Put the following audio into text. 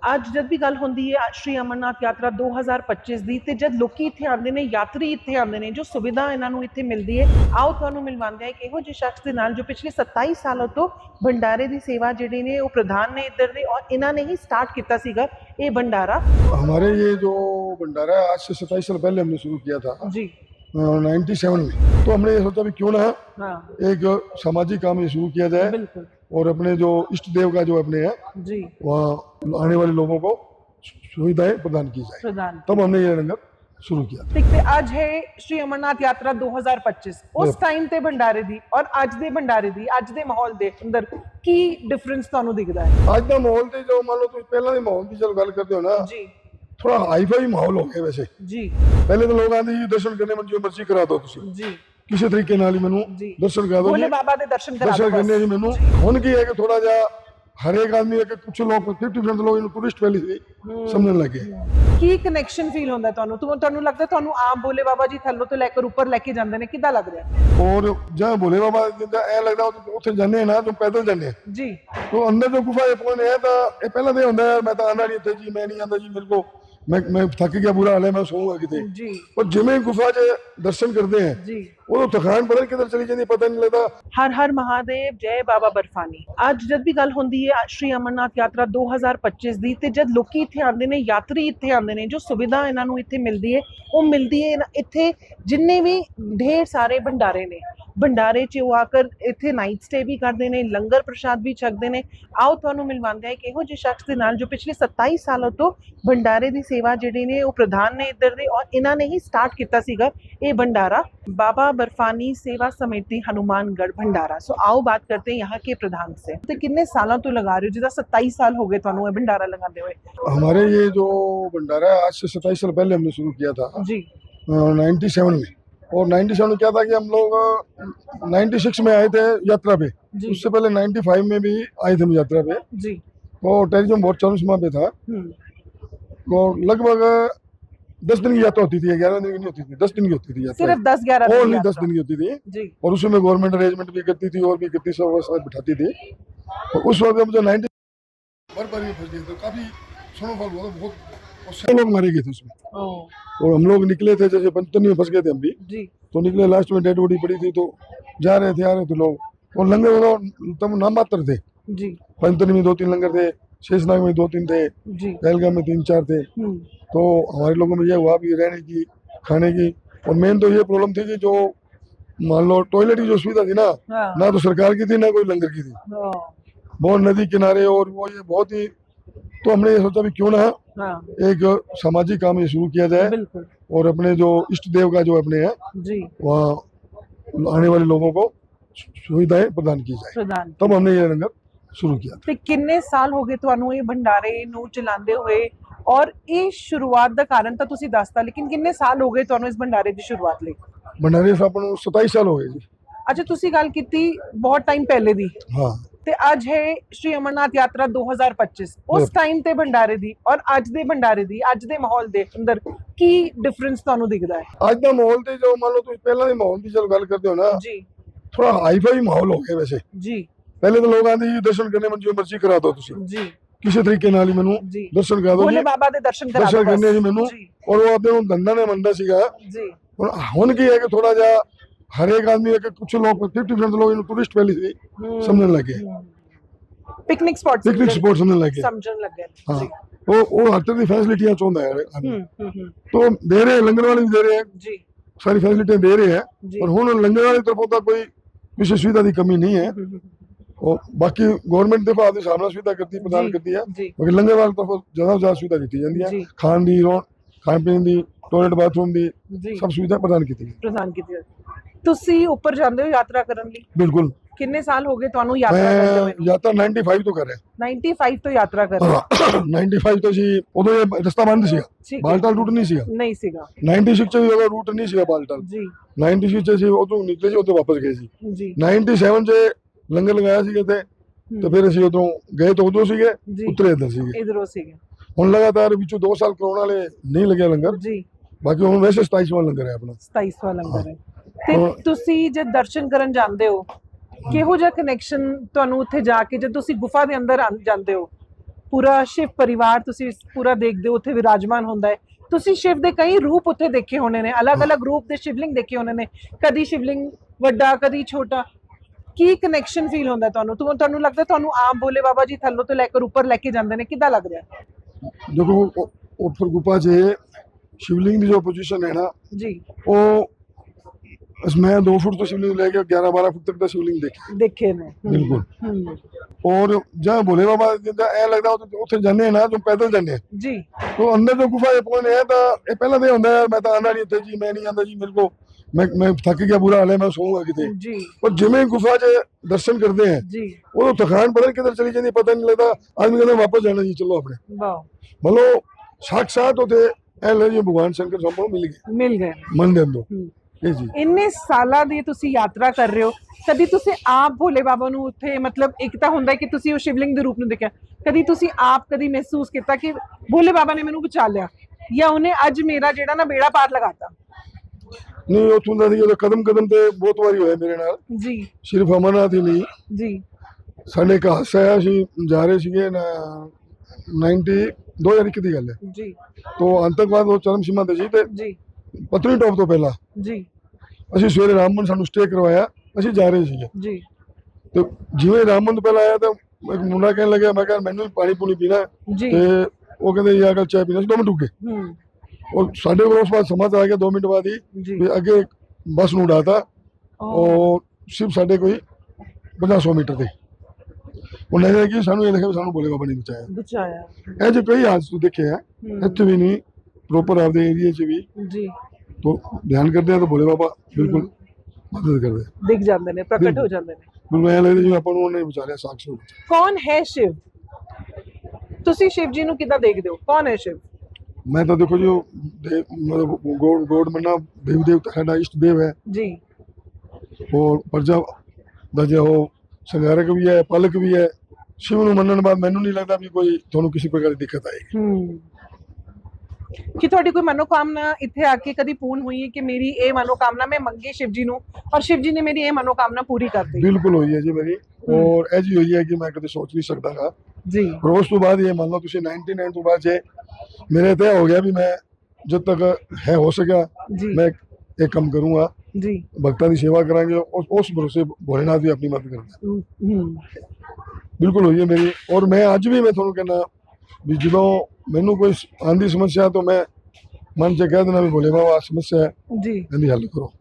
ਅੱਜ ਜਦ ਵੀ ਗੱਲ ਹੁੰਦੀ ਹੈ ਸ਼੍ਰੀ ਅਮਰਨਾਥ ਯਾਤਰਾ 2025 ਦੀ ਤੇ ਜਦ ਲੋਕੀ ਇੱਥੇ ਆਉਂਦੇ ਨੇ ਯਾਤਰੀ ਇੱਥੇ ਆਉਂਦੇ ਨੇ ਜੋ ਸੁਵਿਧਾ ਇਹਨਾਂ ਨੂੰ ਇੱਥੇ ਮਿਲਦੀ ਹੈ ਆਓ ਤੁਹਾਨੂੰ ਮਿਲਵਾਉਂਦੇ ਹਾਂ ਇੱਕ ਇਹੋ ਜਿਹੇ ਸ਼ਖਸ ਦੇ ਨਾਲ ਜੋ ਪਿਛਲੇ 27 ਸਾਲਾਂ ਤੋਂ ਭੰਡਾਰੇ ਦੀ ਸੇਵਾ ਜਿਹੜੀ ਨੇ ਉਹ ਪ੍ਰਧਾਨ ਨੇ ਇੱਧਰ ਦੇ ਔਰ ਇਹਨਾਂ ਨੇ ਹੀ ਸਟਾਰਟ ਕੀਤਾ ਸੀਗਾ ਇਹ ਭੰਡਾਰਾ हमारे ये जो भंडारा है आज से सत्ताईस साल पहले हमने शुरू किया था ਜੀ नाइन्टी सेवन में तो हमने ये सोचा भी क्यों ना ਹਾਂ एक सामाजिक काम ये शुरू किया जाए ਬਿਲਕੁਲ और अपने जो इष्ट देव का जो अपने है ਜੀ वहाँ आने वाले लोगों को सुविधाएं प्रदान की जाए ਪ੍ਰਧਾਨ तब हमने ये लंगर शुरू किया ਠੀਕ ਤੇ ਅੱਜ ਹੈ ਸ਼੍ਰੀ ਅਮਰਨਾਥ ਯਾਤਰਾ 2025 ਉਸ ਟਾਈਮ ਤੇ ਭੰਡਾਰੇ ਦੀ ਔਰ ਅੱਜ ਦੇ ਭੰਡਾਰੇ ਦੀ ਅੱਜ ਦੇ ਮਾਹੌਲ ਦੇ ਅੰਦਰ ਕੀ ਡਿਫਰੈਂਸ ਤੁਹਾਨੂੰ ਦਿਖਦਾ ਹੈ ਅੱਜ ਦਾ ਮਾਹੌਲ ਤੇ ਜੋ ਮੰਨ ਲਓ ਤੁਸੀਂ ਪਹਿਲਾਂ ਦੇ ਮਾਹੌਲ ਦੀ ਜਦੋਂ ਗੱਲ ਕਰਦੇ ਹੋ ਨਾ ਜੀ ਥੋੜਾ ਹਾਈਫਾਈ ਮਾਹੌਲ ਹੋ ਗਿਆ ਵੈਸੇ ਜੀ ਪਹਿਲੇ ਤਾਂ ਲੋਕ ਆਂਦੇ ਜੀ ਦਰਸ਼ਨ ਕਰਨੇ ਮੈਨੂੰ ਜੋ ਮਰਜ਼ੀ ਕਰਾ ਦਿਓ ਤੁਸੀਂ ਜੀ ਕਿਸੇ ਤਰੀਕੇ ਨਾਲ ਹੀ ਮੈਨੂੰ ਦਰਸ਼ਨ ਕਰਾ ਦਿਓ ਉਹਨੇ ਬਾਬਾ ਦੇ ਦਰਸ਼ਨ ਕਰਾ ਦਿਓ ਦਰਸ਼ਨ ਕਰਨੇ ਜੀ ਮੈਨੂੰ। ਹੁਣ ਕੀ ਹੈ ਕਿ ਥੋੜਾ ਜਿਹਾ ਹਰੇਕ ਆਦਮੀ ਹੈ ਕਿ ਕੁਝ ਲੋਕ 50% ਲੋਕ ਇਹਨੂੰ ਟੂਰਿਸਟ ਵੈਲੀ ਸੀ ਸਮਝਣ ਲੱਗੇ ਕੀ ਕਨੈਕਸ਼ਨ ਫੀਲ ਹੁੰਦਾ ਤੁਹਾਨੂੰ? ਤੁਹਾਨੂੰ ਲੱਗਦਾ ਤੁਹਾਨੂੰ ਆਮ ਬੋਲੇ ਬਾਬਾ ਜੀ ਥੱਲੋਂ ਤੋਂ ਲੈ ਕੇ ਉੱਪਰ ਲੈ ਕੇ ਜਾਂਦੇ ਨੇ? ਕਿਦਾਂ ਲੱਗਦਾ ਔਰ ਜਾਂ ਬੋਲੇ ਬਾਬਾ ਜਿੱਦਾਂ ਐ ਲੱਗਦਾ ਉੱਥੇ ਜਾਂਦੇ ਨਾ ਤੋਂ ਪੈਦਲ ਜਾਂਦੇ ਜੀ। ਤੋਂ ਅੰਦਰ ਜੋ ਗੁਫਾ ਇਹ ਪਹੁੰਚੇ ਹੈ ਤਾਂ ਇਹ ਪਹਿਲਾਂ ਤੇ ਹੁੰਦਾ ਮੈਂ ਤਾਂ ਆਂਦਾ ਨਹੀਂ ਇੱਥੇ ਜੀ ਮੈਂ ਨਹੀਂ ਆਂਦਾ ਜੀ ਮੇਰੇ ਕੋ ਮੈਂ ਮੈਂ ਥੱਕ ਗਿਆ ਬੁਰਾ ਹਾਲ ਹੈ ਮੈਂ ਸੌਂਗਾ ਕਿਤੇ। ਜੀ। ਪਰ ਜਿਵੇਂ ਗੁਫਾ 'ਚ ਦਰਸ਼ਨ ਕਰਦੇ ਆ ਜੀ। ਉਦੋਂ ਥਕਾਨ ਪਤਾ ਕਿੱਧਰ ਚਲੀ ਜਾਂਦੀ, ਪਤਾ ਨਹੀਂ ਲੱਗਦਾ। ਹਰ ਹਰ ਮਹਾਦੇਵ, ਜੈ ਬਾਬਾ ਬਰਫਾਨੀ। ਅੱਜ ਜਦ ਵੀ ਗੱਲ ਹੁੰਦੀ ਹੈ, ਸ਼੍ਰੀ ਅਮਰਨਾਥ ਯਾਤਰਾ 2025 ਦੀ ਤੇ ਜਦ ਲੋਕੀ ਇੱਥੇ ਆਉਂਦੇ ਨੇ, ਯਾਤਰੀ ਇੱਥੇ ਆਉਂਦੇ ਨੇ, ਜੋ ਸੁਵਿਧਾ ਇਹਨਾਂ ਨੂੰ ਇੱਥੇ ਮਿਲਦੀ ਹੈ, ਉਹ ਮਿਲਦੀ ਹੈ ਇੱਥੇ ਜਿੰਨੇ ਵੀ ਢੇਰ ਸਾਰੇ ਭੰਡਾਰੇ ਨੇ। ਭੰਡਾਰੇ 'ਚ ਉਹ ਆਕਰ ਇੱਥੇ ਨਾਈਟ ਸਟੇ ਵੀ ਕਰਦੇ ਨੇ, ਲੰਗਰ ਪ੍ਰਸ਼ਾਦ ਵੀ ਛਕਦੇ ਨੇ। ਆਓ ਤੁਹਾਨੂੰ ਮਿਲਵਾਉਂਦੇ ਆ ਕਿ ਇਹੋ ਜਿਹੇ ਸ਼ਖਸ ਦੇ ਨਾਲ ਜੋ ਪਿਛਲੇ 27 ਸਾਲਾਂ ਤੋਂ ਭੰਡਾਰੇ ਦੀ ਸੇਵਾ ਜਿਹੜੀ ਨੇ ਉਹ ਪ੍ਰਧਾਨ ਨੇ ਇੱਧਰ ਦੇ ਔਰ ਇਹਨਾਂ ਨੇ ਹੀ ਸਟਾਰਟ ਕੀਤਾ ਸੀਗਾ ਇਹ ਭੰਡਾਰਾ। ਬਾਬਾ बर्फानी सेवा समिति हनुमानगढ़ भंडारा सो आओ बात करते हैं यहाँ के प्रधान से तो कितने सालों तो लगा रहे हो जिदा सत्ताईस साल हो गए थानू तो भंडारा लगाते हुए हमारे ये जो भंडारा है आज से सत्ताईस साल पहले हमने शुरू किया था जी नाइन्टी सेवन में और 97 में क्या था कि हम लोग 96 में आए थे यात्रा पे उससे पहले 95 में भी आए थे हम यात्रा पे जी तो टूरिज्म बहुत चरम सीमा पे था और लगभग दस दिन की यात्रा होती थी ग्यारह दिन की नहीं होती थी दस दिन की होती थी सिर्फ़ 10 11 ओनली दस दिन की होती थी। और उसमें गवर्नमेंट अरेंजमेंट भी करती थी और भी करती सब साथ बिठाती थी। और उस वक्त हम जो नाइन्टी बर्फबारी में फंस गए थे काफ़ी स्नोफॉल हुआ था बहुत लोग मारे गए थे उसमें। और हम लोग निकले थे जैसे पंचतनी में फंस गए थे हम भी। तो निकले लास्ट में डेड बॉडी पड़ी थी तो जा रहे थे आ रहे थे लोग। और लंगर तब नाम मात्र थे। जी। पंचतनी में दो तीन लंगर थे शेषनाग में दो तीन थे पहलगाम में तीन चार थे। तो हमारे लोगों में यह हुआ भी रहने की खाने की। और मेन तो ये प्रॉब्लम थी कि जो मान लो टॉयलेट की जो सुविधा थी ना ना तो सरकार की थी ना कोई लंगर की थी। बहुत नदी किनारे और वो ये बहुत ही तो हमने ये सोचा भी क्यों ना एक सामाजिक काम ये शुरू किया जाए और अपने जो इष्ट देव का जो अपने है वहाँ आने वाले लोगों को सुविधाएँ प्रदान की जाए। तब हमने ये लंगर ਸ਼ੁਰੂ ਕੀਤਾ ਤੇ ਕਿੰਨੇ ਸਾਲ ਹੋ ਗਏ ਤੁਹਾਨੂੰ ਇਹ ਭੰਡਾਰੇ ਨੂੰ ਚਲਾਉਂਦੇ ਹੋਏ? ਔਰ ਇਹ ਸ਼ੁਰੂਆਤ ਦਾ ਕਾਰਨ ਤਾਂ ਤੁਸੀਂ ਦੱਸਤਾ ਲੇਕਿਨ ਕਿੰਨੇ ਸਾਲ ਹੋ ਗਏ ਤੁਹਾਨੂੰ ਇਸ ਭੰਡਾਰੇ ਦੀ ਸ਼ੁਰੂਆਤ ਲਈ? ਭੰਡਾਰੇ ਸਾਹਿਬ ਨੂੰ 27 ਸਾਲ ਹੋ ਗਏ ਅੱਛਾ ਤੁਸੀਂ ਗੱਲ ਕੀਤੀ ਬਹੁਤ ਟਾਈਮ ਪਹਿਲੇ ਦੀ। ਹਾਂ। ਤੇ ਅੱਜ ਹੈ ਸ਼੍ਰੀ ਅਮਰਨਾਥ ਯਾਤਰਾ 2025 ਉਸ ਟਾਈਮ ਤੇ ਭੰਡਾਰੇ ਦੀ ਔਰ ਅੱਜ ਦੇ ਭੰਡਾਰੇ ਦੀ ਅੱਜ ਦੇ ਮਾਹੌਲ ਦੇ ਅੰਦਰ ਕੀ ਡਿਫਰੈਂਸ ਤੁਹਾਨੂੰ ਦਿਖਦਾ ਹੈ? ਅੱਜ ਦਾ ਮਾਹੌਲ ਤੇ ਜੋ ਮੰਨ ਲਓ ਤੁਸੀਂ ਪਹਿਲਾਂ ਦੇ ਮਾਹੌਲ ਦੀ ਚਲ ਗੱਲ ਕਰਦੇ ਹੋ ਨਾ ਜੀ। ਥੋੜਾ ਹਾਈਫਾਈ ਮਾਹੌਲ ਹੋ ਗਿਆ ਵੈਸੇ। ਜੀ। ਪਹਿਲੇ ਤਾਂ ਲੋਕ ਆਂਦੇ ਦਰਸ਼ਨ ਕਰਨੇ ਮੈਨੂੰ ਮਰਜ਼ੀ ਕਰਾ ਦਿਓ ਤੁਸੀਂ। ਜੀ। ਕਿਸੇ ਤਰੀਕੇ ਨਾਲ ਹੀ ਮੈਨੂੰ ਦਰਸ਼ਨ ਕਰਾ ਦਿਓ। ਭੋਲੇ ਬਾਬਾ ਦੇ ਦਰਸ਼ਨ ਕਰਾ ਦਰਸ਼ਨ ਕਰਨੇ ਜੀ ਮੈਨੂੰ। ਔਰ ਉਹ ਆਪਦੇ ਨੂੰ ਦੰਦਾਂ ਨੇ ਮੰਨਦਾ ਸੀਗਾ। ਜੀ। ਹੁਣ ਹੁਣ ਕੀ ਹੈ ਕਿ ਥੋੜਾ ਜਿਹਾ ਹਰੇਕ ਆਦਮੀ ਇੱਕ ਕੁਝ ਲੋਕ 50% ਲੋਕ ਇਹਨੂੰ ਟੂਰਿਸਟ ਵੈਲੀ ਸੀ ਸਮਝਣ ਲੱਗੇ। ਪਿਕਨਿਕ ਸਪੌਟਸ ਸਮਝਣ ਲੱਗੇ। ਸਮਝਣ ਲੱਗੇ। ਹਾਂ। ਉਹ ਉਹ ਹਰ ਤਰ੍ਹਾਂ ਦੀ ਫੈਸਿਲਿਟੀਆਂ ਚਾਹੁੰਦਾ ਹੈ ਆਦਮੀ। ਹੂੰ ਹੂੰ, ਦੇ ਰਹੇ ਹੈ, ਲੰਗਰ ਵਾਲੇ ਵੀ ਦੇ ਰਹੇ ਹੈ। ਜੀ। ਸਾਰੀ ਫੈਸਿਲਿਟੀਆਂ ਦੇ ਰਹੇ ਹੈ। ਪਰ ਹੁਣ ਲੰਗਰ ਵਾਲੀ ਤਰਫੋਂ ਤਾਂ ਕੋਈ ਵਿਸ਼ੇਸ਼ ਸੁਵਿਧਾ ਦੀ ਕਮੀ ਨਹੀਂ ਹੈ। और ਬਾਕੀ ਗਵਰਨਮੈਂਟ ਦੇ ਭਾਅ ਦੇ ਹਿਸਾਬ ਸੁਵਿਧਾ ਕਰਦੀ ਪ੍ਰਦਾਨ ਕਰਦੀ ਹੈ ਜੀ। ਮਗਰ ਲੰਗਰਵਾਲ ਤੋਂ ਜ਼ਿਆਦਾ ਜ਼ਿਆਦਾ ਸੁਵਿਧਾ ਕੀਤੀ ਜਾਂਦੀ ਹੈ ਖਾਣ ਦੀ ਰੋਣ ਖਾਣ ਪੀਣ ਦੀ ਟੋਇਲਟ ਬਾਥਰੂਮ ਦੀ ਸਭ ਸੁਵਿਧਾ ਪ੍ਰਦਾਨ ਕੀਤੀ ਗਈ। ਪ੍ਰਦਾਨ ਕੀਤੀ ਜਾਂਦੀ। ਤੁਸੀਂ ਉੱਪਰ ਜਾਂਦੇ ਹੋ ਯਾਤਰਾ ਕਰਨ ਲਈ? ਬਿਲਕੁਲ। ਕਿੰਨੇ ਸਾਲ ਹੋ ਗਏ ਤੁਹਾਨੂੰ ਯਾਤਰਾ ਕਰਦੇ ਮੈਂ ਹੋਏ ਨੂੰ? 95 ਤੋਂ ਕਰ ਰਿਹਾ। 95 ਤੋਂ ਯਾਤਰਾ ਕਰ ਰਹੇ 95 ਤੋਂ ਜੀ ਉਦੋਂ ਇਹ ਰਸਤਾ ਬੰਦ ਸੀਗਾ। ਠੀਕ ਰੂਟ ਨਹੀਂ ਸੀਗਾ। ਨਹੀਂ ਸੀਗਾ। 96 ਚ ਵੀ ਰੂਟ ਨਹੀਂ ਸੀਗਾ ਬਾਲਟਾਲ। ਜੀ। 96 ਚ ਸੀ ਉਦੋਂ ਨਿਕਲੇ ਸੀ ਉਦੋਂ ਵਾਪਸ ਗਏ ਸੀ। ਜੀ। 97 ਚ ਲੰਗਰ ਲਗਾਇਆ ਸੀਗਾ ਤੇ ਤੇ ਫਿਰ ਅਸੀਂ ਉਦੋਂ ਗਏ ਤਾਂ ਉਦੋਂ ਸੀਗੇ ਜੀ। ਉਤਰੇ ਇੱਧਰ ਸੀਗੇ। ਇਧਰੋਂ ਸੀਗੇ। ਹੁਣ ਲਗਾਤਾਰ ਵਿੱਚੋਂ 2 ਸਾਲ ਕਰੋਨਾ ਵਾਲੇ ਨਹੀਂ ਲੱਗਿਆ ਲੰਗਰ। ਜੀ। ਬਾਕੀ ਹੁਣ ਵੈਸੇ 27ਵਾਂ ਲੰਗਰ ਹੈ ਆਪਣਾ। 27ਵਾਂ ਲੰਗਰ ਹੈ। ਤੇ। ਤੁਸੀਂ ਜਦ ਦਰਸ਼ਨ ਕਰਨ ਜਾਂਦੇ ਹੋ ਕਿਹੋ ਜਿਹਾ ਕਨੈਕਸ਼ਨ ਤੁਹਾਨੂੰ ਉੱਥੇ ਜਾ ਕੇ ਜਦ ਤੁਸੀਂ ਗੁਫਾ ਦੇ ਅੰਦਰ ਜਾਂਦੇ ਹੋ ਪੂਰਾ ਸ਼ਿਵ ਪਰਿਵਾਰ ਤੁਸੀਂ ਪੂਰਾ ਦੇਖਦੇ ਹੋ ਉੱਥੇ ਵਿਰਾਜਮਾਨ ਹੁੰਦਾ ਹੈ। ਤੁਸੀਂ ਸ਼ਿਵ ਦੇ ਕਈ ਰੂਪ ਉੱਥੇ ਦੇਖੇ ਹੋਣੇ ਨੇ ਅਲੱਗ-ਅਲੱਗ ਰੂਪ ਦੇ ਸ਼ਿਵਲਿੰਗ ਦੇਖੇ ਹੋਣੇ ਨੇ। ਕਦੀ ਸ਼ਿਵਲਿੰਗ ਵੱਡਾ ਕਦੀ ਛੋਟਾ। ਕੀ ਕਨੈਕਸ਼ਨ ਫੀਲ ਹੁੰਦਾ ਤੁਹਾਨੂੰ? ਤੁਹਾਨੂੰ ਤੁਹਾਨੂੰ ਲੱਗਦਾ ਤੁਹਾਨੂੰ ਆਮ ਭੋਲੇ ਬਾਬਾ ਜੀ ਥੱਲੋਂ ਤੋਂ ਲੈ ਕੇ ਉੱਪਰ ਲੈ ਕੇ ਜਾਂਦੇ ਨੇ ਕਿੱਦਾਂ ਲੱਗਦਾ ਦੇਖੋ ਉੱਪਰ ਗੁਪਾ 'ਚ ਸ਼ਿਵਲਿੰਗ ਦੀ ਜੋ ਪੋਜੀਸ਼ਨ ਹੈ ਨਾ ਜੀ। ਉਹ ਮੈਂ 2 ਫੁੱਟ ਤੋਂ ਸ਼ਿਵਲਿੰਗ ਲੈ ਕੇ 11 12 ਫੁੱਟ ਤੱਕ ਦਾ ਸ਼ਿਵਲਿੰਗ ਦੇਖੇ। ਦੇਖੇ ਨੇ। ਬਿਲਕੁਲ। ਔਰ ਜਾਂ ਭੋਲੇ ਬਾਬਾ ਜਿੰਦਾ ਐ ਲੱਗਦਾ ਉੱਥੇ ਜਾਂਦੇ ਨਾ ਜੋ ਪੈਦਲ ਜਾਂਦੇ ਜੀ। ਤੋਂ ਅੰਦਰ ਤੋਂ ਗੁਫਾ ਇਹ ਪਹੁੰਚੇ ਤਾਂ ਇਹ ਪਹਿਲਾਂ ਤੇ ਹੁੰਦਾ ਮੈਂ ਤਾਂ ਆਂਦਾ ਨਹੀਂ ਉੱਥੇ ਜੀ ਮੈਂ ਨਹੀਂ ਆਂਦਾ ਜੀ ਮੇਰੇ ਕੋ ਮੈਂ ਮੈਂ ਥੱਕ ਗਿਆ ਬੁਰਾ ਹਾਲ ਮੈਂ ਸੌਂਗਾ ਕਿਤੇ। ਪਰ ਜਿਵੇਂ ਗੁਫਾ 'ਚ ਦਰਸ਼ਨ ਕਰਦੇ ਹੈ ਜੀ। ਉਦੋਂ ਥਕਾਨ ਪਤਾ ਚਲੀ ਜਾਂਦੀ ਪਤਾ ਨਹੀਂ ਲੱਗਦਾ ਆਦਮੀ ਕਹਿੰਦਾ ਵਾਪਸ ਜਾਣਾ ਜੀ ਚਲੋ ਆਪਣੇ। ਵਾਹ ਮਤਲਬ ਸਾਖਸ਼ਾਤ ਉਹਦੇ ਇਹ ਲੋ ਜੀ ਭਗਵਾਨ ਸ਼ੰਕਰ ਸੰਭਵ ਮਿਲ ਗਏ। ਮਿਲ ਗਏ। ਮਨ ਦੇ ਅੰਦਰ ਜੀ ਜੀ। ਇੰਨੇ ਸਾਲਾਂ ਦੀ ਤੁਸੀਂ ਯਾਤਰਾ ਕਰ ਰਹੇ ਹੋ ਕਦੀ ਤੁਸੀਂ ਆਪ ਭੋਲੇ ਬਾਬਾ ਨੂੰ ਉੱਥੇ ਮਤਲਬ ਇੱਕ ਤਾਂ ਹੁੰਦਾ ਕਿ ਤੁਸੀਂ ਉਹ ਸ਼ਿਵਲਿੰਗ ਦੇ ਰੂਪ ਨੂੰ ਦੇਖਿਆ ਕਦੀ ਤੁਸੀਂ ਆਪ ਕਦੀ ਮਹਿਸੂਸ ਕੀਤਾ ਕਿ ਭੋਲੇ ਬਾਬਾ ਨੇ ਮੈਨੂੰ ਬਚਾ ਲਿਆ ਜਾਂ ਉਹਨੇ ਅੱਜ ਮੇਰਾ ਜਿਹੜਾ ਨਾ ਬੇੜਾ ਪਾਰ ਲਗਾਤਾ? ਨਹੀਂ ਉਥੋਂ ਦਾ ਸੀ ਜਦੋਂ ਕਦਮ ਕਦਮ ਤੇ ਬਹੁਤ ਵਾਰੀ ਹੋਇਆ ਮੇਰੇ ਨਾਲ। ਜੀ। ਸਿਰਫ ਅਮਰਨਾਥ ਹੀ ਨਹੀਂ। ਜੀ। ਸਾਡੇ ਇੱਕ ਹਾਸਾ ਸੀ ਜਾ ਰਹੇ ਸੀਗੇ ਨਾ 90 2021 ਦੀ ਗੱਲ ਹੈ। ਜੀ। ਤੋਂ ਅੰਤਕਵਾਦ ਉਹ ਚਰਮ ਸੀਮਾ ਤੇ ਸੀ ਤੇ ਜੀ। ਪਤਨੀ ਟੋਪ ਤੋਂ ਪਹਿਲਾਂ। ਜੀ। ਅਸੀਂ ਸਵੇਰੇ ਰਾਮਮਨ ਸਾਨੂੰ ਸਟੇ ਕਰਵਾਇਆ ਅਸੀਂ ਜਾ ਰਹੇ ਸੀਗੇ। ਜੀ। ਤੇ ਜਿਵੇਂ ਰਾਮਮਨ ਤੋਂ ਪਹਿਲਾਂ ਆਇਆ ਤਾਂ ਇੱਕ ਮੁੰਡਾ ਕਹਿਣ ਲੱਗਿਆ ਮੈਂ ਕਹਿੰਦਾ ਮੈਨੂੰ ਪਾਣੀ ਪੂਣੀ ਪੀਣਾ ਤੇ ਉਹ ਕਹਿੰਦੇ ਯਾਰ ਚਾਹ ਪੀਣਾ ਸੀ ਦੋ ਮਿੰਟ ਰੁਕੇ ਹੂੰ। ਸਾਡੇ ਕੋਲ को उसके बाद समाचार आ गया दो मिनट बाद ही भी आगे बस ਨੂੰ ਉਡਾਤਾ। ਔਰ ਸਿਰਫ ਸਾਡੇ ਕੋਈ 50 ਮੀਟਰ ਤੇ। ਉਹਨਾਂ ਨੇ ਕਿ ਸਾਨੂੰ ਇਹ ਦੇਖਿਆ ਸਾਨੂੰ ਬੋਲੇ ਬਾਬਾ ਨਹੀਂ ਬਚਾਇਆ। ਬਚਾਇਆ। ਇਹ ਜੋ ਕਈ ਹਾਦਸੇ ਦੇਖੇ ਆ ਇੱਥੇ ਵੀ ਨਹੀਂ ਪ੍ਰੋਪਰ ਆਪਦੇ ਏਰੀਆ 'ਚ ਵੀ। ਜੀ। ਤੋਂ ਧਿਆਨ ਕਰਦੇ ਆ ਤਾਂ ਬੋਲੇ ਬਾਬਾ ਬਿਲਕੁਲ ਮਦਦ ਕਰਦੇ ਦਿਖ ਜਾਂਦੇ ਨੇ ਪ੍ਰਗਟ ਹੋ ਜਾਂਦੇ ਨੇ। ਮੈਨੂੰ ਐ ਲੱਗਦਾ ਜਿਵੇਂ ਆਪਾਂ ਨੂੰ ਉਹਨੇ ਵਿਚਾਰਿਆ ਸਾਖਸ਼ ਕੌਣ ਹੈ ਸ਼ਿਵ? ਤੁਸੀਂ ਸ਼ਿਵ ਜੀ ਨੂੰ ਕਿਦਾਂ ਦੇਖਦੇ ਹੋ? ਕੌਣ ਹੈ ਸ਼ਿਵ? ਮੈਂ ਤਾਂ ਦੇਖੋ ਜੀ ਉਹ ਦੇ- ਮਤਲਬ ਗੋਡ ਗੋਡ ਮੰਨਾ ਦੇਵ ਦੇਵਤਾ ਸਾਡਾ ਇਸ਼ਟ ਦੇਵ ਹੈ। ਜੀ। ਔਰ ਪ੍ਰਜਾ ਦਾ ਜੋ ਉਹ ਸੰਘਾਰਕ ਵੀ ਹੈ ਪਾਲਕ ਵੀ ਹੈ ਸ਼ਿਵ ਨੂੰ ਮੰਨਣ ਬਾਅਦ ਮੈਨੂੰ ਨਹੀਂ ਲੱਗਦਾ ਵੀ ਕੋਈ ਤੁਹਾਨੂੰ ਕਿਸੇ ਪ੍ਰਕਾਰ ਦੀ ਦਿੱਕਤ ਆਏਗੀ। ਹੂੰ। ਕਿ ਤੁਹਾਡੀ ਕੋਈ ਮਨੋਕਾਮਨਾ ਇੱਥੇ ਆ ਕੇ ਕਦੀ ਪੂਰਨ ਹੋਈ ਹੈ ਕਿ ਮੇਰੀ ਇਹ ਮਨੋਕਾਮਨਾ ਮੈਂ ਮੰਗੀ ਸ਼ਿਵ ਜੀ ਨੂੰ ਔਰ ਸ਼ਿਵ ਜੀ ਨੇ ਮੇਰੀ ਇਹ ਮਨੋਕਾਮਨਾ ਪੂਰੀ ਕਰ ਦਿੱਤੀ? ਬਿਲਕੁਲ ਹੋਈ ਹੈ ਜੀ ਮੇਰੀ। ਔਰ ਇਹ ਜੀ ਹੋਈ ਹੈ ਕਿ ਮੈਂ ਕਦੇ ਸੋਚ ਨਹੀਂ ਸਕਦਾਗਾ ਜੀ। ਪਰ ਉਸ ਤੋਂ ਬਾਅਦ ਇਹ ਮੰਨ ਲਓ ਤੁਸੀਂ 99 ਤੋਂ ਬਾਅਦ ਜੇ ਮੇਰੇ ਤੇ ਹੋ ਗਿਆ ਵੀ ਮੈਂ ਜਦ ਤੱਕ ਹੈ ਹੋ ਸਕਿਆ ਜੀ। ਮੈਂ ਇਹ ਕੰਮ ਕਰੂੰਗਾ। ਜੀ। ਭਗਤਾਂ ਦੀ ਸੇਵਾ ਕਰਾਂਗੇ ਉਸ ਉਸ ਭਰੋਸੇ ਭੋਲੇਨਾਥ ਵੀ ਆਪਣੀ ਮਦਦ ਕਰਦਾ ਬਿਲਕੁਲ ਹੋਈ ਹੈ ਮੇਰੀ। ਔਰ ਮੈਂ ਅੱਜ ਵੀ ਮੈਂ ਤੁਹਾਨੂੰ ਕਹਿੰਦਾ ਵੀ ਜਦੋਂ ਮੈਨੂੰ ਕੋਈ ਆਂਦੀ ਸਮੱਸਿਆ ਤਾਂ ਮੈਂ ਮਨ ਚ ਕਹਿ ਦੇਣਾ ਵੀ ਭੋਲੇ ਬਾਬਾ ਸਮੱਸਿਆ ਹੈ ਜੀ। ਇਹਦੀ ਹੱਲ ਕਰੋ।